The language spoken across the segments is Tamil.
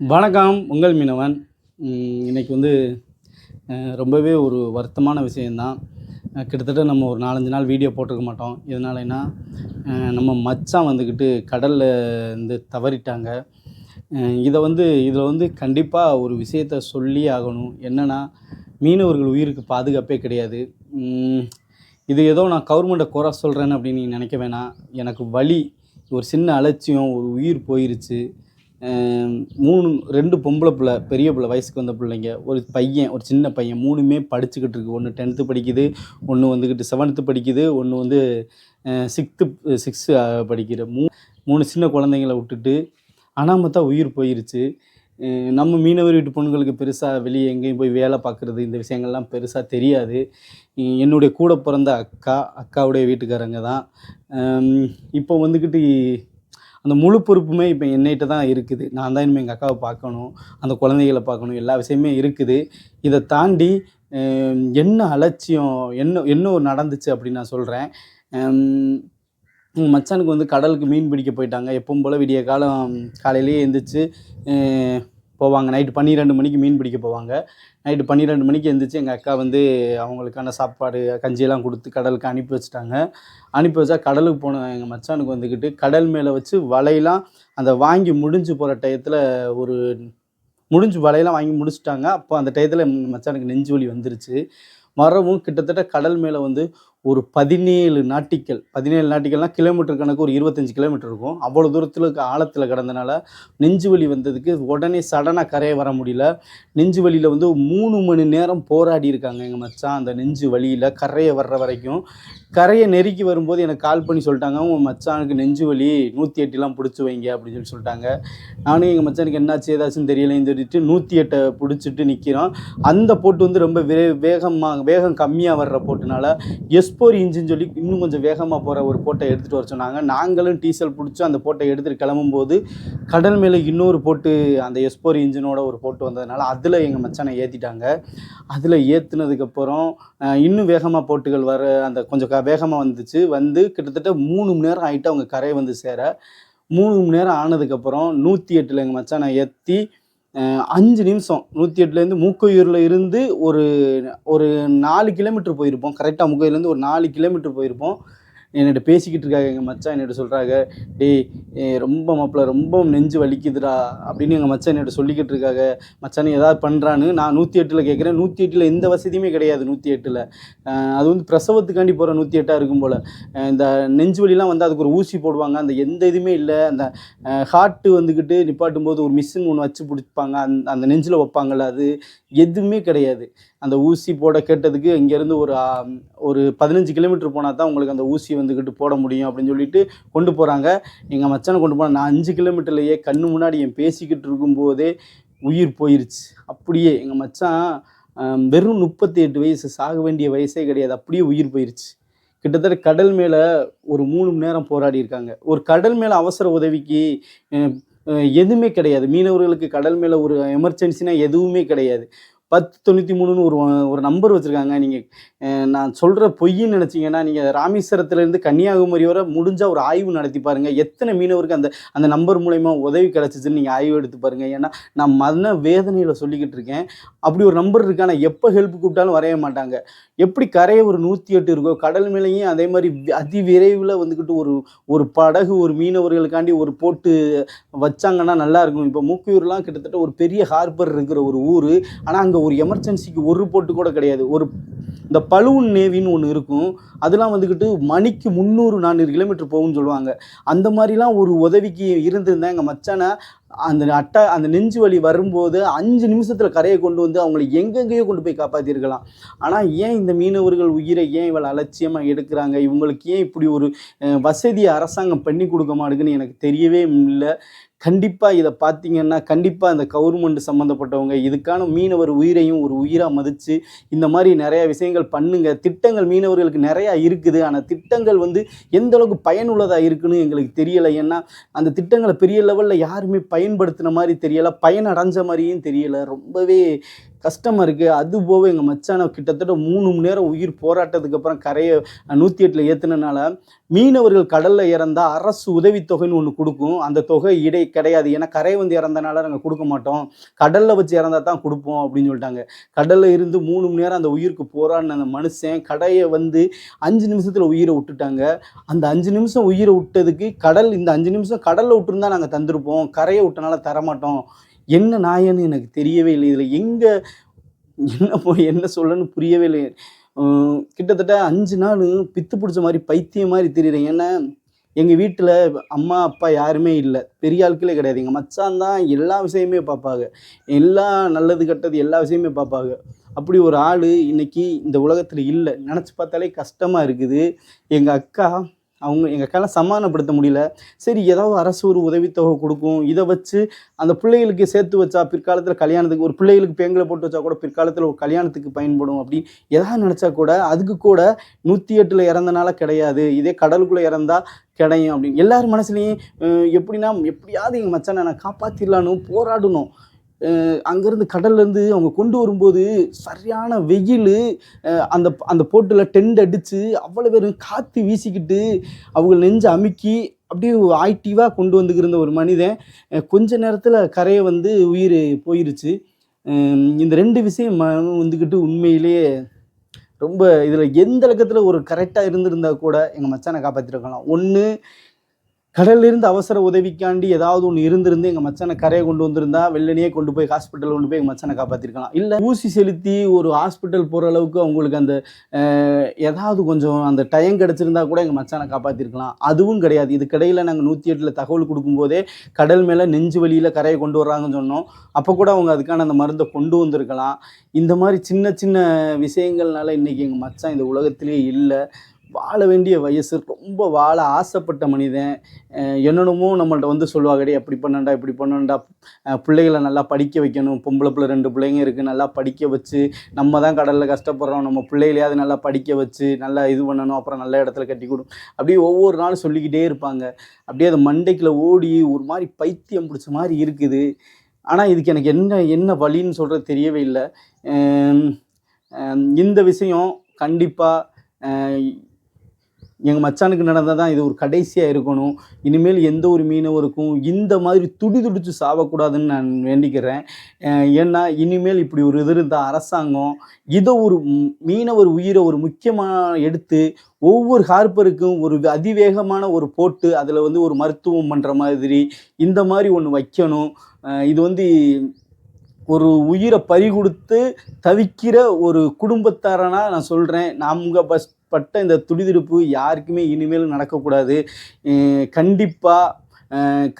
வணக்கம் உங்கள் மீனவன். இன்றைக்கி வந்து ரொம்பவே ஒரு வருத்தமான விஷயந்தான் கிட்டத்தட்ட நம்ம ஒரு நாலஞ்சு நாள் வீடியோ போட்டிருக்க மாட்டோம். இதனால என்ன நம்ம மச்சான் வந்துக்கிட்டு கடலில் வந்து தவறிட்டாங்க. இதை வந்து இதில் வந்து கண்டிப்பாக ஒரு விஷயத்த சொல்லி ஆகணும். என்னென்னா மீனவர்கள் உயிருக்கு பாதுகாப்பே கிடையாது. இது ஏதோ நான் கவர்மெண்ட்டை குறை சொல்கிறேன்னு அப்படின்னு நீங்கள் நினைக்க வேணாம். எனக்கு வழி ஒரு சின்ன அலட்சியம் ஒரு உயிர் போயிருச்சு. மூணு ரெண்டு பொம்பளை பிள்ளை பெரிய பிள்ளை வயசுக்கு வந்த பிள்ளைங்க ஒரு பையன் ஒரு சின்ன பையன் மூணுமே படிச்சுக்கிட்டு இருக்கு. ஒன்று டென்த்து படிக்குது ஒன்று வந்துக்கிட்டு செவன்த்து படிக்குது ஒன்று வந்து சிக்ஸ்த்து சிக்ஸ்த்து படிக்கிற மூ மூணு சின்ன குழந்தைங்கள விட்டுட்டு அனாமத்தா உயிர் போயிருச்சு. நம்ம மீனவர் வீட்டு பொண்ணுங்களுக்கு பெருசாக வெளியே எங்கேயும் போய் வேலை பார்க்குறது இந்த விஷயங்கள்லாம் பெருசாக தெரியாது. என்னுடைய கூட பிறந்த அக்கா அக்காவுடைய வீட்டுக்காரங்க தான். இப்போ வந்துக்கிட்டு அந்த முழு பொறுப்புமே இப்போ என்னைகிட்ட தான் இருக்குது. நான் தான் இனிமேல் எங்கள் அக்காவை பார்க்கணும் அந்த குழந்தைகளை பார்க்கணும் எல்லா விஷயமே இருக்குது. இதை தாண்டி என்ன அலட்சியம் என்ன என்ன ஒரு நடந்துச்சு அப்படின்னு நான் சொல்கிறேன் மச்சானுக்கு வந்து கடலுக்கு மீன் பிடிக்க போயிட்டாங்க. எப்பவும் போல் விடிய காலம் காலையிலேயே எழுந்திரிச்சு போவாங்க. நைட்டு பன்னிரெண்டு மணிக்கு மீன் பிடிக்க போவாங்க. நைட்டு பன்னிரெண்டு மணிக்கு எழுந்திரிச்சு எங்கள் அக்கா வந்து அவங்களுக்கான சாப்பாடு கஞ்சியெல்லாம் கொடுத்து கடலுக்கு அனுப்பி வச்சுட்டாங்க. அனுப்பி வச்சா கடலுக்கு போன எங்கள் மச்சானுக்கு வந்துக்கிட்டு கடல் மேலே வச்சு வலையெல்லாம் அந்த வாங்கி முடிஞ்சு போகிற டயத்தில் ஒரு முடிஞ்சு வலையெல்லாம் வாங்கி முடிச்சிட்டாங்க. அப்போ அந்த டயத்தில் மச்சானுக்கு நெஞ்சு வலி வந்துருச்சு. வரவும் கிட்டத்தட்ட கடல் மேலே வந்து ஒரு பதினேழு நாட்டிக்கல் பதினேழு நாட்டிக்கல்னால் கிலோமீட்டர் கணக்கு ஒரு இருபத்தஞ்சி கிலோமீட்டர் இருக்கும். அவ்வளோ தூரத்தில் ஆழத்தில் கிடந்தனால நெஞ்சு வலி வந்ததுக்கு உடனே சடனாக கரையை வர முடியல. நெஞ்சு வலியில் வந்து மூணு மணி நேரம் போராடி இருக்காங்க எங்கள் மச்சான் அந்த நெஞ்சு வலியில் கரையை வர்ற வரைக்கும். கரையை நெருக்கி வரும்போது எனக்கு கால் பண்ணி சொல்லிட்டாங்க உங்கள் மச்சானுக்கு நெஞ்சு வலி நூற்றி எட்டுலாம் பிடிச்சி வைங்க அப்படின்னு சொல்லி சொல்லிட்டாங்க. நானும் எங்கள் மச்சானுக்கு என்னாச்சு ஏதாச்சும் தெரியலைன்னு சொல்லிட்டு நூற்றி எட்டை பிடிச்சிட்டு நிற்கிறோம் அந்த போட்டு வந்து ரொம்ப வே வேகமாக வேகம் கம்மியாக வர்ற போட்டுனால எஸ்போர் இன்ஜின் சொல்லி இன்னும் கொஞ்சம் வேகமாக போகிற ஒரு போட்டை எடுத்துகிட்டு வர சொன்னாங்க. நாங்களும் டீசல் பிடிச்சி அந்த போட்டை எடுத்துகிட்டு கிளம்பும்போது கடல் மேலே இன்னொரு போட்டு அந்த எஸ்போர் இன்ஜினோட ஒரு போட்டு வந்ததுனால அதில் எங்கள் மச்சானை ஏற்றிட்டாங்க அதில் ஏற்றுனதுக்கப்புறம் இன்னும் வேகமாக போட்டுகள் வர அந்த கொஞ்சம் க வேகமாக வந்துச்சு. வந்து கிட்டத்தட்ட மூணு மணி நேரம் ஆகிட்டு அவங்க கரை வந்து சேர. மூணு மணி நேரம் ஆனதுக்கப்புறம் நூற்றி எட்டில் எங்கள் மச்சானை ஏற்றி அஞ்சு நிமிஷம் நூற்றி எட்டுலேருந்து மூக்கையூரில் இருந்து ஒரு ஒரு நாலு கிலோமீட்டர் போயிருப்போம். கரெக்டாக மூக்கையூர்லேருந்து ஒரு நாலு கிலோமீட்டர் போயிருப்போம். என்கிட்ட பேசிக்கிட்டு இருக்காங்க எங்கள் மச்சான் என்கிட்ட சொல்கிறாங்க டேய் ரொம்ப மாப்பிள்ள ரொம்ப நெஞ்சு வலிக்குதுடா அப்படின்னு எங்கள் மச்சான் என்கிட்ட சொல்லிக்கிட்டு இருக்காங்க. மச்சான் ஏதாவது பண்ணுறான்னு நான் நூற்றி எட்டில் கேட்குறேன் நூற்றி எட்டில் எந்த வசதியுமே கிடையாது நூற்றி எட்டில். அது வந்து பிரசவத்துக்காண்டி போகிற நூற்றி எட்டாக இருக்கும் போல். இந்த நெஞ்சு வலிலாம் வந்து அதுக்கு ஒரு ஊசி போடுவாங்க. அந்த எந்த இதுவுமே இல்லை. அந்த ஹார்ட்டு வந்துக்கிட்டு நிப்பாட்டும் போது ஒரு மிஷின் ஒன்று வச்சு பிடிப்பாங்க. அந்த அந்த நெஞ்சில் வைப்பாங்கள்ல அது எதுவுமே கிடையாது. அந்த ஊசி போட கேட்டதுக்கு இங்கேருந்து ஒரு ஒரு பதினஞ்சு கிலோமீட்டர் போனால் தான் உங்களுக்கு அந்த ஊசி வந்துக்கிட்டு போட முடியும் அப்படின்னு சொல்லிட்டு கொண்டு போகிறாங்க. எங்கள் மச்சானை கொண்டு போனால் நான் அஞ்சு கிலோமீட்டர்லையே கண்ணு முன்னாடி என் பேசிக்கிட்டு இருக்கும்போதே உயிர் போயிருச்சு. அப்படியே எங்கள் மச்சான் வெறும் முப்பத்தி எட்டு வயசு சாக வேண்டிய வயசே கிடையாது. அப்படியே உயிர் போயிருச்சு. கிட்டத்தட்ட கடல் மேலே ஒரு மூணு மணி நேரம் போராடி இருக்காங்க. ஒரு கடல் மேலே அவசர உதவிக்கு எதுவுமே கிடையாது. மீனவர்களுக்கு கடல் மேலே ஒரு எமர்ஜென்சினா எதுவுமே கிடையாது. பத்து தொண்ணூற்றி மூணுன்னு ஒரு ஒரு நம்பர் வச்சுருக்காங்க. நீங்கள் நான் சொல்கிற பொய்ன்னு நினச்சிங்கன்னா நீங்கள் ராமேஸ்வரத்துலேருந்து கன்னியாகுமரி வரை முடிஞ்சால் ஒரு ஆய்வு நடத்தி பாருங்கள் எத்தனை மீனவருக்கு அந்த அந்த நம்பர் மூலயமா உதவி கிடச்சிச்சுன்னு நீங்கள் ஆய்வு எடுத்து பாருங்கள் ஏன்னா நான் மன வேதனையில் சொல்லிக்கிட்டு இருக்கேன். அப்படி ஒரு நம்பர் இருக்கு. ஆனால் எப்போ ஹெல்ப் கூப்பிட்டாலும் வரைய மாட்டாங்க. எப்படி கரையை ஒரு நூற்றி எட்டு இருக்கோ கடல் மேலேயும் அதே மாதிரி அதி விரைவில் வந்துக்கிட்டு ஒரு ஒரு படகு ஒரு மீனவர்களுக்காண்டி ஒரு போட்டு வச்சாங்கன்னா நல்லா இருக்கும். இப்போ மூக்கையூர்லாம் கிட்டத்தட்ட ஒரு பெரிய ஹார்பர் இருக்கிற ஒரு ஊர். ஆனால் அங்கே ஒரு எமர்ஜென்சிக்கு ஒரு போட்டு கூட கிடையாது. ஒரு இந்த பழுவன் நேவின்னு ஒன்று இருக்கும். அதெல்லாம் வந்துக்கிட்டு மணிக்கு முந்நூறு நானூறு கிலோமீட்டர் போகும்னு சொல்லுவாங்க. அந்த மாதிரிலாம் ஒரு உதவிக்கு இருந்திருந்தேன். எங்கள் மச்சானை அந்த அட்டை அந்த நெஞ்சு வலி வரும்போது அஞ்சு நிமிஷத்தில் கரையை கொண்டு வந்து அவங்களை எங்கெங்கேயோ கொண்டு போய் காப்பாற்றிருக்கலாம் ஆனால் ஏன் இந்த மீனவர்கள் உயிரை ஏன் இவ்வளோ அலட்சியமாக எடுக்கிறாங்க? இவங்களுக்கு ஏன் இப்படி ஒரு வசதியை அரசாங்கம் பண்ணி கொடுக்க மாட்டேங்குன்னு எனக்கு தெரியவே இல்லை. கண்டிப்பாக இதை பார்த்தீங்கன்னா கண்டிப்பாக இந்த கவர்மெண்ட் சம்மந்தப்பட்டவங்க இதுக்கான மீனவர் உயிரையும் ஒரு உயிராக மதித்து இந்த மாதிரி நிறையா விஷயங்கள் பண்ணுங்க. திட்டங்கள் மீனவர்களுக்கு நிறையா இருக்குது. ஆனால் திட்டங்கள் வந்து எந்த அளவுக்கு பயனுள்ளதாக இருக்குன்னு எங்களுக்கு தெரியலை. ஏன்னா அந்த திட்டங்களை பெரிய லெவலில் யாருமே பயன்படுத்தின மாதிரி தெரியலை பயனடைஞ்ச மாதிரியும் தெரியலை. ரொம்பவே கஷ்டமாக இருக்குது அது போக எங்கள் மச்சானை கிட்டத்தட்ட மூணு மணி நேரம் உயிர் போராட்டத்துக்கு அப்புறம் கரையை நூற்றி எட்டில் ஏற்றுனனால மீனவர்கள் கடலில் இறந்தால் அரசு உதவித்தொகைன்னு ஒன்று கொடுக்கும். அந்த தொகை இடை கிடையாது. ஏன்னா கரை வந்து இறந்தனால நாங்கள் கொடுக்க மாட்டோம். கடலில் வச்சு இறந்தால் தான் கொடுப்போம் அப்படின்னு சொல்லிட்டாங்க. கடலில் இருந்து மூணு மணி நேரம் அந்த உயிருக்கு போராடின அந்த மனுஷன் கடையை வந்து அஞ்சு நிமிஷத்தில் உயிரை விட்டுட்டாங்க. அந்த அஞ்சு நிமிஷம் உயிரை விட்டதுக்கு கடல் இந்த அஞ்சு நிமிஷம் கடலில் விட்டுருந்தா நாங்கள் தந்திருப்போம். கரையை விட்டனால தரமாட்டோம். என்ன நாயன்னு எனக்கு தெரியவே இல்லை. இதில் எங்கே என்ன போய் என்ன சொல்லன்னு புரியவே இல்லை. கிட்டத்தட்ட அஞ்சு நாள் பித்து பிடிச்ச மாதிரி பைத்தியம் மாதிரி தெரியுறேன். ஏன்னா எங்கள் வீட்டில் அம்மா அப்பா யாருமே இல்லை. பெரிய ஆட்களே கிடையாது. எங்கள் மச்சான் தான் எல்லா விஷயமே பார்ப்பாங்க. எல்லா நல்லது கெட்டது எல்லா விஷயமே பார்ப்பாங்க. அப்படி ஒரு ஆள் இன்னைக்கு இந்த உலகத்தில் இல்லை. நினச்சி பார்த்தாலே கஷ்டமாக இருக்குது. எங்கள் அக்கா அவங்க எங்களுக்கெல்லாம் சமாதானப்படுத்த முடியல. சரி ஏதாவது அரசு ஒரு உதவித்தொகை கொடுக்கும். இதை வச்சு அந்த பிள்ளைகளுக்கு சேர்த்து வச்சா பிற்காலத்தில் கல்யாணத்துக்கு ஒரு பிள்ளைகளுக்கு பேங்கில் போட்டு வச்சா கூட பிற்காலத்தில் ஒரு கல்யாணத்துக்கு பயன்படும் அப்படி எதாவது நினச்சா கூட அதுக்கு கூட நூற்றி எட்டில் இறந்தனால கிடையாது. இதே கடலுக்குள்ளே இறந்தால் கிடையும் அப்படின்னு. எல்லார் மனசுலையும் எப்படின்னா எப்படியாவது எங்கள் மச்சானை நான் காப்பாற்றிடலான்னு போராடணும். அங்கேருந்து கடல்லேருந்து அவங்க கொண்டு வரும்போது சரியான வெயில் அந்த அந்த போட்டில் டென்ட் அடித்து அவ்வளோ பேரும் காற்று வீசிக்கிட்டு அவங்க நெஞ்சு அமுக்கி அப்படியே ஆக்டிவாக கொண்டு வந்துக்கிருந்த ஒரு மனிதன் கொஞ்ச நேரத்தில் கரையை வந்து உயிர் போயிருச்சு. இந்த ரெண்டு விஷயம் வந்துக்கிட்டு உண்மையிலேயே ரொம்ப இதில் எந்த இலக்கத்தில் ஒரு கரெக்டாக இருந்திருந்தா கூட எங்கள் மச்சானை காப்பாற்றிருக்கலாம் ஒன்று கடல்லிருந்து அவசர உதவிக்காண்டி ஏதாவது ஒன்று இருந்திருந்து எங்கள் மச்சானை கரையை கொண்டு வந்திருந்தா வெள்ளனையே கொண்டு போய் ஹாஸ்பிட்டல் கொண்டு போய் எங்கள் மச்சனை காப்பாற்றிருக்கலாம் இல்லை ஊசி செலுத்தி ஒரு ஹாஸ்பிட்டல் போகிற அளவுக்கு அவங்களுக்கு அந்த ஏதாவது கொஞ்சம் அந்த டைம் கிடச்சிருந்தா கூட எங்கள் மச்சனை காப்பாற்றிருக்கலாம் அதுவும் கிடையாது. இதுக்கிடையில் நாங்கள் நூற்றி எட்டில் தகவல் கொடுக்கும்போதே கடல் மேலே நெஞ்சு வழியில் கரையை கொண்டு வர்றாங்கன்னு சொன்னோம். அப்போ கூட அவங்க அதுக்கான அந்த மருந்தை கொண்டு வந்திருக்கலாம். இந்த மாதிரி சின்ன சின்ன விஷயங்கள்னால இன்றைக்கி எங்கள் மச்சான் இந்த உலகத்திலே இல்லை. வாழ வேண்டிய வயசு ரொம்ப வாழ ஆசைப்பட்ட மனிதன். என்னென்னமோ நம்மள்ட்ட வந்து சொல்லுவாங்கடி அப்படி பண்ணண்டா இப்படி பண்ணண்டா பிள்ளைகளை நல்லா படிக்க வைக்கணும். பொம்பளை பிள்ளை ரெண்டு பிள்ளைங்க இருக்குது நல்லா படிக்க வச்சு நம்ம தான் கடலில் கஷ்டப்படுறோம். நம்ம பிள்ளைகளையாவது நல்லா படிக்க வச்சு நல்லா இது பண்ணணும் அப்புறம் நல்ல இடத்துல கட்டி கொடு. அப்படியே ஒவ்வொரு நாளும் சொல்லிக்கிட்டே இருப்பாங்க. அப்படியே அது மண்டைக்குள்ளே ஓடி ஒரு மாதிரி பைத்தியம் பிடிச்ச மாதிரி இருக்குது. ஆனால் இதுக்கு எனக்கு என்ன என்ன வழின்னு சொல்கிறது தெரியவே இல்லை. இந்த விஷயம் கண்டிப்பாக எங்கள் மச்சானுக்கு நடந்தால் தான் இது ஒரு கடைசியாக இருக்கணும். இனிமேல் எந்த ஒரு மீனவருக்கும் இந்த மாதிரி துடி துடிச்சு சாவக்கூடாதுன்னு நான் வேண்டிக்கிறேன். ஏன்னா இனிமேல் இப்படி ஒரு இது இருந்தால் அரசாங்கம் இதை ஒரு மீனவர் உயிரை ஒரு முக்கியமாக எடுத்து ஒவ்வொரு ஹார்பருக்கும் ஒரு அதிவேகமான ஒரு போட்டு அதில் வந்து ஒரு மருத்துவம் பண்ணுற மாதிரி இந்த மாதிரி ஒன்று வைக்கணும். இது வந்து ஒரு உயிரை பறி கொடுத்து தவிக்கிற ஒரு குடும்பத்தாரனா நான் சொல்கிறேன் நாங்கள் பஸ் பட்ட இந்த துடிதுடிப்பு யாருக்குமே இனிமேல் நடக்கக்கூடாது. கண்டிப்பாக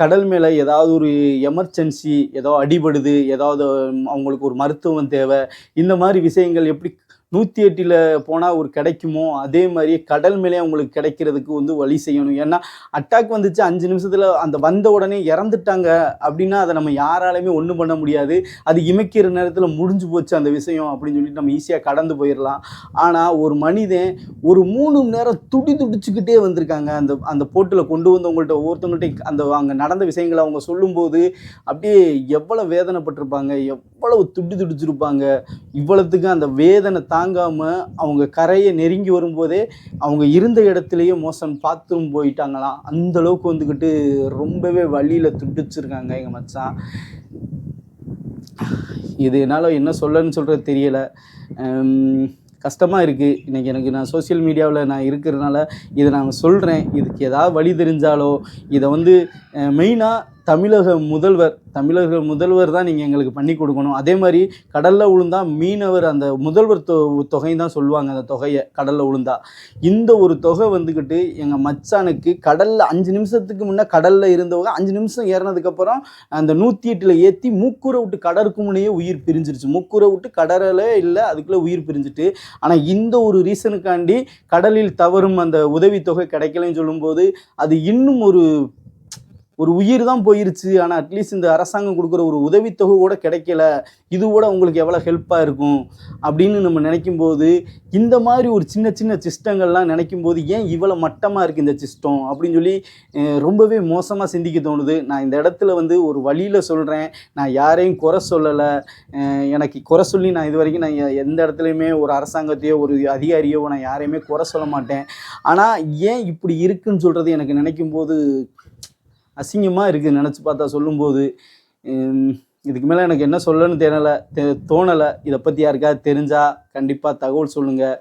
கடல் மேலே ஏதாவது ஒரு எமர்ஜென்சி ஏதோ அடிபடுது ஏதாவது அவங்களுக்கு ஒரு மருத்துவம் தேவை. இந்த மாதிரி விஷயங்கள் எப்படி நூற்றி எட்டில் போனால் ஒரு கிடைக்குமோ? அதே மாதிரியே கடல் மேலே அவங்களுக்கு கிடைக்கிறதுக்கு வந்து வழி செய்யணும். ஏன்னா அட்டாக் வந்துச்சு அஞ்சு நிமிஷத்தில் அந்த வந்த உடனே இறந்துட்டாங்க அப்படின்னா அதை நம்ம யாராலையுமே ஒன்றும் பண்ண முடியாது. அது இமைக்கிற நேரத்தில் முடிஞ்சு போச்சு அந்த விஷயம் அப்படின்னு சொல்லிட்டு நம்ம ஈஸியாக கடந்து போயிடலாம். ஆனால் ஒரு மனிதன் ஒரு மூணு மணி நேரம் துடி துடிச்சுக்கிட்டே வந்திருக்காங்க. அந்த அந்த போட்டில் கொண்டு வந்தவங்கள்ட்ட ஒவ்வொருத்தவங்கள்ட்ட அந்த அங்கே நடந்த விஷயங்களை அவங்க சொல்லும்போது அப்படியே எவ்வளோ வேதனைப்பட்டிருப்பாங்க. எவ்வளவு துடி துடிச்சிருப்பாங்க? இவ்வளவுத்துக்கு அந்த வேதனை தாங்காமல் அவங்க கரையை நெருங்கி வரும்போதே அவங்க இருந்த இடத்துலையே மோசம் பாத்ரூம் போயிட்டாங்களாம் அந்த அளவுக்கு வந்துக்கிட்டு ரொம்பவே வழியில் துடிச்சிருக்காங்க எங்கள் மச்சான். இது என்னால் என்ன சொல்லன்னு சொல்கிறது தெரியலை. கஷ்டமாக இருக்குது இன்றைக்கி எனக்கு நான் சோஷியல் மீடியாவில் நான் இருக்கிறதுனால இதை நான் சொல்கிறேன் இதுக்கு ஏதாவது வழி தெரிஞ்சாலோ இதை வந்து மெயினாக தமிழக முதல்வர் தமிழக முதல்வர் தான் நீங்கள் எங்களுக்கு பண்ணி கொடுக்கணும். அதே மாதிரி கடலில் விழுந்தா மீனவர் அந்த முதல்வர் தொ தொகை தான் சொல்லுவாங்க அந்த தொகையை கடலில் விழுந்தா இந்த ஒரு தொகை வந்துக்கிட்டு எங்கள் மச்சானுக்கு கடலில் அஞ்சு நிமிஷத்துக்கு முன்னே கடலில் இருந்தவங்க அஞ்சு நிமிஷம் ஏறினதுக்கப்புறம் அந்த நூற்றி எட்டில் ஏற்றி மூக்கூரை விட்டு கடற்கு முன்னையே உயிர் பிரிஞ்சிருச்சு. மூக்கூரை விட்டு கடலே இல்லை அதுக்குள்ளே உயிர் பிரிஞ்சுட்டு. ஆனால் இந்த ஒரு ரீசனுக்காண்டி கடலில் தவறும் அந்த உதவித்தொகை கிடைக்கலன்னு சொல்லும்போது அது இன்னும் ஒரு ஒரு உயிர் தான் போயிருச்சு ஆனால் அட்லீஸ்ட் இந்த அரசாங்கம் கொடுக்குற ஒரு உதவித்தொகை கூட கிடைக்கல. இது கூட உங்களுக்கு எவ்வளோ ஹெல்ப்பாக இருக்கும் அப்படின்னு நம்ம நினைக்கும் போது இந்த மாதிரி ஒரு சின்ன சின்ன சிஸ்டங்கள்லாம் நினைக்கும் போது ஏன் இவ்வளோ மட்டமாக இருக்குது இந்த சிஸ்டம் அப்படின்னு சொல்லி ரொம்பவே மோசமாக சிந்திக்க தோணுது. நான் இந்த இடத்துல வந்து ஒரு வழியில் சொல்கிறேன் நான் யாரையும் குறை சொல்லலை. எனக்கு குறை சொல்லி நான் இது வரைக்கும் நான் எ- எந்த இடத்துலையுமே ஒரு அரசாங்கத்தையோ ஒரு அதிகாரியோ நான் யாரையுமே குறை சொல்ல மாட்டேன். ஆனால் ஏன் இப்படி இருக்குன்னு சொல்கிறது எனக்கு நினைக்கும் போது அசிங்கமாக இருக்குது நினச்சி பார்த்தா சொல்லும்போது இதுக்கு மேலே எனக்கு என்ன சொல்லணும்னு தெரியலை தெ தோணலை. இதை பற்றி யாருக்காவது தெரிஞ்சால் கண்டிப்பாக தகவல் சொல்லுங்கள்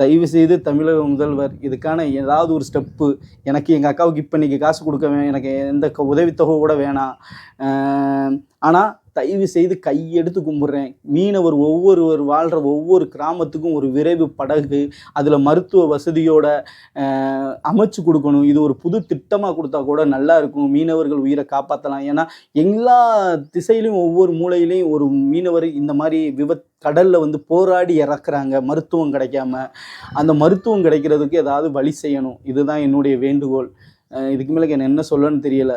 தயவு செய்து தமிழக முதல்வர் இதுக்கான ஏதாவது ஒரு ஸ்டெப்பு எனக்கு எங்கள் அக்காவுக்கு இப்போ இன்றைக்கி காசு கொடுக்க எனக்கு எந்த க- உதவித்தொகை கூட வேணாம். ஆனால் தயவு செய்து கையெடுத்து கும்பிட்றேன். மீனவர் ஒவ்வொருவர் வாழ்கிற ஒவ்வொரு கிராமத்துக்கும் ஒரு விரைவு படகு அதில் மருத்துவ வசதியோட அமைச்சு கொடுக்கணும். இது ஒரு புது திட்டமாக கொடுத்தா கூட நல்லா இருக்கும். மீனவர்கள் உயிரை காப்பாற்றலாம் ஏன்னா எல்லா திசையிலையும் ஒவ்வொரு மூலையிலையும் ஒரு மீனவர் இந்த மாதிரி விபத் கடலில் வந்து போராடி இறக்குறாங்க. மருத்துவம் கிடைக்காம. அந்த மருத்துவம் கிடைக்கிறதுக்கு ஏதாவது வழி செய்யணும். இதுதான் என்னுடைய வேண்டுகோள். இதுக்கு மேலே என்ன சொல்லணும்னு தெரியலை.